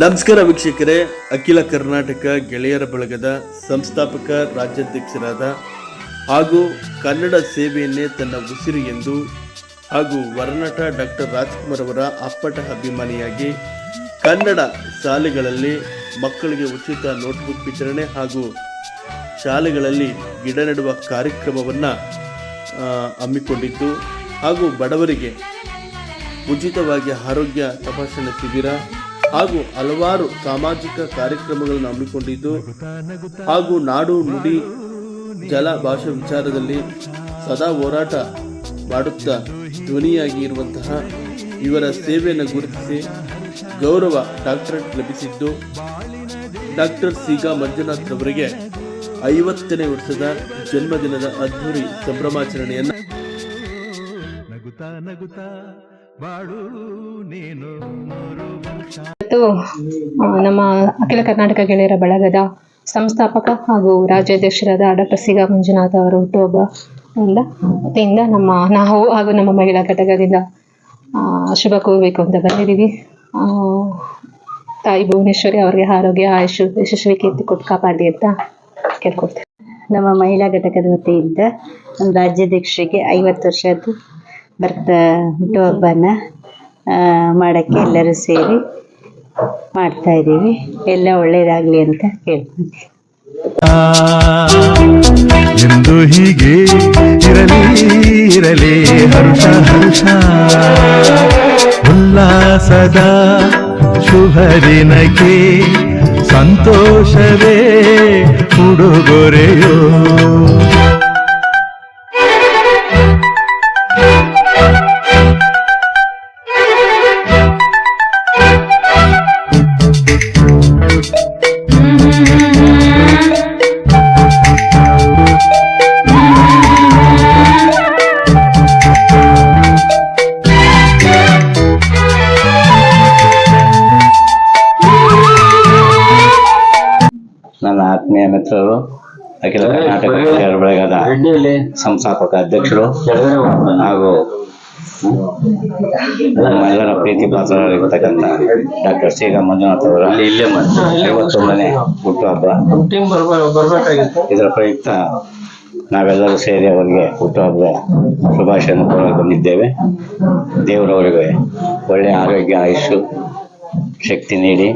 ನಮಸ್ಕಾರ ವೀಕ್ಷಕರೇ. ಅಖಿಲ ಕರ್ನಾಟಕ ಗೆಳೆಯರ ಬಳಗದ ಸಂಸ್ಥಾಪಕ ರಾಜ್ಯಾಧ್ಯಕ್ಷರಾದ ಹಾಗೂ ಕನ್ನಡ ಸೇವೆಯನ್ನೇ ತನ್ನ ಉಸಿರು ಎಂದು ಹಾಗೂ ವರನಟ ಡಾಕ್ಟರ್ ರಾಜ್ಕುಮಾರ್ ಅವರ ಅಪ್ಪಟ ಅಭಿಮಾನಿಯಾಗಿ ಕನ್ನಡ ಶಾಲೆಗಳಲ್ಲಿ ಮಕ್ಕಳಿಗೆ ಉಚಿತ ನೋಟ್ಬುಕ್ ವಿತರಣೆ ಹಾಗೂ ಶಾಲೆಗಳಲ್ಲಿ ಗಿಡ ನೆಡುವ ಕಾರ್ಯಕ್ರಮವನ್ನು ಹಮ್ಮಿಕೊಂಡಿದ್ದು ಹಾಗೂ ಬಡವರಿಗೆ ಉಚಿತವಾಗಿ ಆರೋಗ್ಯ ತಪಾಸಣೆ ಶಿಬಿರ ಹಾಗೂ ಹಲವಾರು ಸಾಮಾಜಿಕ ಕಾರ್ಯಕ್ರಮಗಳನ್ನು ಹಮ್ಮಿಕೊಂಡಿದ್ದು ಹಾಗೂ ನಾಡು ನುಡಿ ಜಲ ಭಾಷೆ ವಿಚಾರದಲ್ಲಿ ಸದಾ ಹೋರಾಟ ಮಾಡುತ್ತಾ ಧ್ವನಿಯಾಗಿ ಇರುವಂತಹ ಇವರ ಸೇವೆಯನ್ನು ಗುರುತಿಸಿ ಗೌರವ ಡಾಕ್ಟರೇಟ್ ಲಭಿಸಿದ್ದು ಡಾಕ್ಟರ್ ಸಿಗಾ ಮಂಜುನಾಥ್ ಅವರಿಗೆ ಐವತ್ತನೇ ವರ್ಷದ ಜನ್ಮದಿನದ ಅದ್ಧೂರಿ ಸಂಭ್ರಮಾಚರಣೆಯನ್ನು ನಗುತ್ತಾ ನಗುತ್ತಾ ಬಾಳು ನೀನು. ಇವತ್ತು ನಮ್ಮ ಅಖಿಲ ಕರ್ನಾಟಕ ಗೆಳೆಯರ ಬಳಗದ ಸಂಸ್ಥಾಪಕ ಹಾಗೂ ರಾಜ್ಯಾಧ್ಯಕ್ಷರಾದ ಡಾಕ್ಟರ್ ಸಿಗಾ ಮಂಜುನಾಥ ಅವರ ಹುಟ್ಟುಹಬ್ಬದಿಂದ ವತಿಯಿಂದ ನಮ್ಮ ನಾವು ಹಾಗೂ ನಮ್ಮ ಮಹಿಳಾ ಘಟಕದಿಂದ ಶುಭ ಕೋರಬೇಕು ಅಂತ ಬಂದಿದ್ದೀವಿ. ತಾಯಿ ಭುವನೇಶ್ವರಿ ಅವರಿಗೆ ಆರೋಗ್ಯ, ಆಯುಷು ಯಶಸ್ವಿ ಕೀರ್ತಿ ಕೊಟ್ಟು ಕಾಪಾಡಿ ಅಂತ ಕೇಳ್ಕೊಡ್ತೇವೆ ನಮ್ಮ ಮಹಿಳಾ ಘಟಕದ ವತಿಯಿಂದ ನಮ್ಮ ರಾಜ್ಯಾಧ್ಯಕ್ಷರಿಗೆ ಐವತ್ತು ವರ್ಷದ್ದು ಬರ್ತಾ ಹುಟ್ಟುಹಬ್ಬನ ಮಾಡೋಕ್ಕೆ ಎಲ್ಲರೂ ಸೇರಿ ಮಾಡ್ತಾ ಇದ್ದೀವಿ. ಎಲ್ಲ ಒಳ್ಳೇದಾಗಲಿ ಅಂತ ಕೇಳ್ತೀನಿ ಎಂದು ಹೀಗೆ ಇರಲಿ ಇರಲಿ, ಹರ್ಷ ಹರ್ಷ. ಉಲ್ಲಾಸದ ಶುಭ ದಿನಕ್ಕೆ ಸಂತೋಷವೇ ಉಡುಗೊರೆಯೋ. ಸಂಸ್ಥಾಪಕ ಅಧ್ಯಕ್ಷರು ಹಾಗೂ ನಮ್ಮೆಲ್ಲರ ಪ್ರೀತಿ ಪಾತ್ರರಾಗಿರ್ತಕ್ಕಂಥ ಡಾಕ್ಟರ್ ಶ್ರೀಗ ಮಂಜುನಾಥ್ ಅವರ ಐವತ್ತೊಂದನೇ ಹುಟ್ಟುಹಬ್ಬ ಇದರ ಪ್ರಯುಕ್ತ ನಾವೆಲ್ಲರೂ ಸೇರಿ ಅವರಿಗೆ ಹುಟ್ಟುಹಬ್ಬದ ಶುಭಾಶಯವನ್ನು ಕೋರಲು ಬಂದಿದ್ದೇವೆ. ದೇವರವರಿಗೆ ಒಳ್ಳೆಯ ಆರೋಗ್ಯ ಆಯುಷ್ಯು ಶಕ್ತಿ ನೀಡಿ,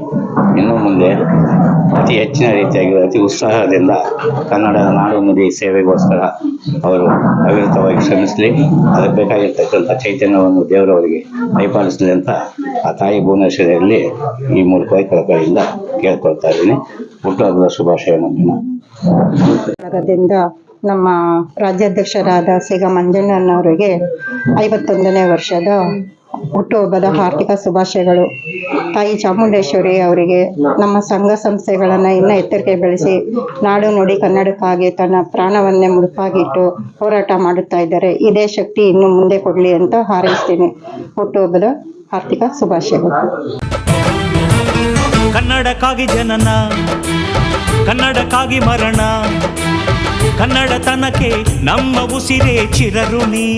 ಇನ್ನು ಮುಂದೆ ಅತಿ ಹೆಚ್ಚಿನ ರೀತಿಯಾಗಿ, ಅತಿ ಉತ್ಸಾಹದಿಂದ ಕನ್ನಡ ನಾಡು ನುಡಿ ಸೇವೆಗೋಸ್ಕರ ಅವರು ಅವಿರತವಾಗಿ ಶ್ರಮಿಸಲಿ, ಅದಕ್ಕೆ ಬೇಕಾಗಿರ್ತಕ್ಕಂಥ ಚೈತನ್ಯವನ್ನು ದೇವರವರಿಗೆ ಕೈಪಾಲಿಸಲಿ ಅಂತ ಆ ತಾಯಿ ಭುವನೇಶ್ವರಿಯಲ್ಲಿ ಈ ಮೂಲಕವಾಗಿ ಕಳಕಳಿಯಿಂದ ಕೇಳ್ಕೊಳ್ತಾ ಇದ್ದೀನಿ. ಹುಟ್ಟುಹಬ್ಬದ ಶುಭಾಶಯವನ್ನು ನಮ್ಮ ರಾಜ್ಯಾಧ್ಯಕ್ಷರಾದ ಸಿಗ ಮಂಜಣ್ಣನವರಿಗೆ ಐವತ್ತೊಂದನೇ ವರ್ಷದ ಹುಟ್ಟುಹಬ್ಬದ ಹಾರ್ದಿಕ ಶುಭಾಶಯಗಳು. ತಾಯಿ ಚಾಮುಂಡೇಶ್ವರಿ ಅವರಿಗೆ ನಮ್ಮ ಸಂಘ ಸಂಸ್ಥೆಗಳನ್ನು ಇನ್ನೂ ಎತ್ತರಕ್ಕೆ ಬೆಳೆಸಿ ನಾಡು ನುಡಿ ಕನ್ನಡಕ್ಕಾಗಿ ತನ್ನ ಪ್ರಾಣವನ್ನೇ ಮುಡುಪಾಗಿಟ್ಟು ಹೋರಾಟ ಮಾಡುತ್ತಾ ಇದ್ದಾರೆ. ಇದೇ ಶಕ್ತಿ ಇನ್ನು ಮುಂದೆ ಕೊಡಲಿ ಅಂತ ಹಾರೈಸ್ತೀನಿ. ಹುಟ್ಟುಹಬ್ಬದ ಹಾರ್ದಿಕ ಶುಭಾಶಯಗಳು. ಕನ್ನಡಕ್ಕಾಗಿ ಜನನ, ಕನ್ನಡಕ್ಕಾಗಿ ಮರಣ ಕನ್ನಡತನಕ್ಕೆ ನಮ್ಮ ಉಸಿರೇ ಚಿರಋಣಿ.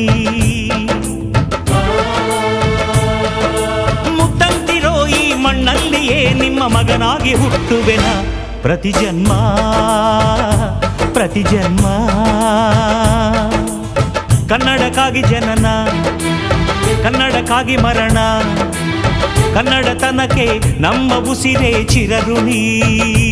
ಮಣ್ಣಲ್ಲಿಯೇ ನಿಮ್ಮ ಮಗನಾಗಿ ಹುಟ್ಟುವೆನ. ಪ್ರತಿ ಜನ್ಮ ಪ್ರತಿ ಜನ್ಮ. ಕನ್ನಡಕ್ಕಾಗಿ ಜನನ, ಕನ್ನಡಕ್ಕಾಗಿ ಮರಣ. ಕನ್ನಡತನಕ್ಕೆ ನಮ್ಮ ಉಸಿರೇ ಚಿರಋಣಿ.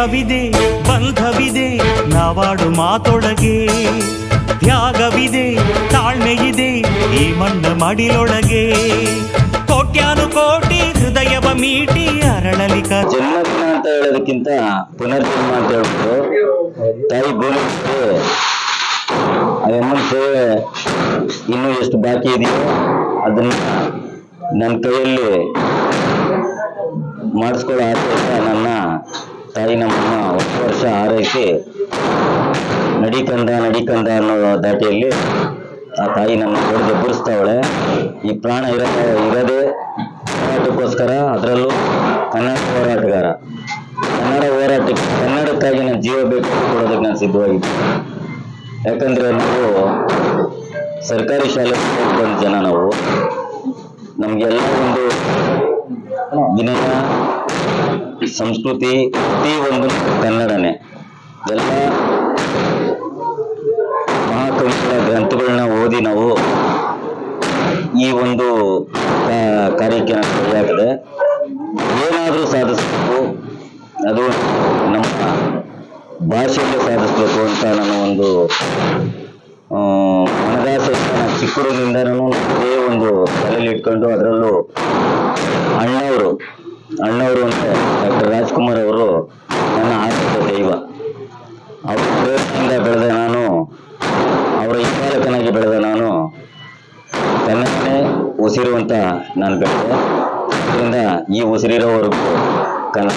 ಸ್ನೇಹವಿದೆ ಬಂಧವಿದೆ, ನಾವಾಡು ಮಾತೊಳಗೆ. ತ್ಯಾಗವಿದೆ, ತಾಳ್ಮೆಯಿದೆ, ಈ ಮಣ್ಣ ಮಡಿಲೊಳಗೆ. ಕೋಟ್ಯಾನು ಕೋಟಿ ಹೃದಯವ ಮೀಟಿ ಅರಳಲಿ ಕ ಜನ್ಮದಿನ ಅಂತ ಹೇಳೋದಕ್ಕಿಂತ ಪುನರ್ಜನ್ಮ ಅಂತ ಹೇಳ್ಬಿಟ್ಟು ತಾಯಿ ಭೂಮಿ ಅಮ್ಮನ ಸೇವೆ ಇನ್ನೂ ಎಷ್ಟು ಬಾಕಿ ಇದೆಯೋ ಅದನ್ನ ನನ್ನ ಕೈಯಲ್ಲಿ ಮಾಡಿಸ್ಕೊಳ್ಳೋ ಆಸೆ ನನ್ನ ತಾಯಿ ನಮ್ಮನ್ನ ಹೊಸ ವರ್ಷ ಹಾರೈಸಿ ನಡಿಕಂದ ನಡಿಕಂದ ಅನ್ನೋ ದಾಟಿಯಲ್ಲಿ ಆ ತಾಯಿ ನಮ್ಮ ಹೊಡೆದು ಎಬ್ಬರಿಸ್ತಾವಳೆ ಈ ಪ್ರಾಣ ಇರೋ, ಇರೋದೇ ಹೋರಾಟಕ್ಕೋಸ್ಕರ ಅದರಲ್ಲೂ ಕನ್ನಡ ಹೋರಾಟಗಾರ. ಕನ್ನಡ ಹೋರಾಟಕ್ಕೆ, ಕನ್ನಡಕ್ಕಾಗಿ ನಾನು ಜೀವ ಬೇಕು ಕೊಡೋದಕ್ಕೆ ನಾನು ಸಿದ್ಧವಾಗಿದ್ದೆ. ಯಾಕಂದರೆ ನಾವು ಸರ್ಕಾರಿ ಶಾಲೆ ಬಂದ ಜನ ನಾವು. ನಮಗೆಲ್ಲ ಒಂದು ವಿನಯ ಸಂಸ್ಕೃತಿ ಪ್ರತಿ ಒಂದು ಕನ್ನಡನೇ. ಎಲ್ಲ ಮಹಾಕವಿಗಳ ಗ್ರಂಥಗಳನ್ನ ಓದಿ ನಾವು ಈ ಒಂದು ಕಾರ್ಯಕ್ಕೆ ಸರಿಯಾಗಿದೆ ಏನಾದರೂ ಸಾಧಿಸ್ಬೇಕು ಅದು ನಮ್ಮ ಭಾಷೆಯಲ್ಲಿ ಸಾಧಿಸ್ಬೇಕು ಅಂತ ನಾನು ಒಂದು ಆ, ಚಿಕ್ಕೂರಿನಿಂದ ನಾನು ಅದೇ ಒಂದು ತಲೆಯಲ್ಲಿ ಇಟ್ಕೊಂಡು ಅದರಲ್ಲೂ ಅಣ್ಣವರು ಅಣ್ಣವರು ಅಂತ ಡಾಕ್ಟರ್ ರಾಜ್ಕುಮಾರ್ ಅವರು ನನ್ನ ಆರ್ಥಿಕ ದೈವ ಅವ್ರ ಪ್ರೇರಣೆಯಿಂದ ಬೆಳೆದ ನಾನು ಅವರ ಹಿಂಬಾಲಕನಾಗಿ ಬೆಳೆದ ನಾನು ಕನ್ನಡನೇ ಉಸಿರು ಅಂತ ನಾನು ಬೆಳೆದೆ ಅದರಿಂದ ಈ ಉಸಿರಿರೋವರೆಗೂ ಕನ್ನಡ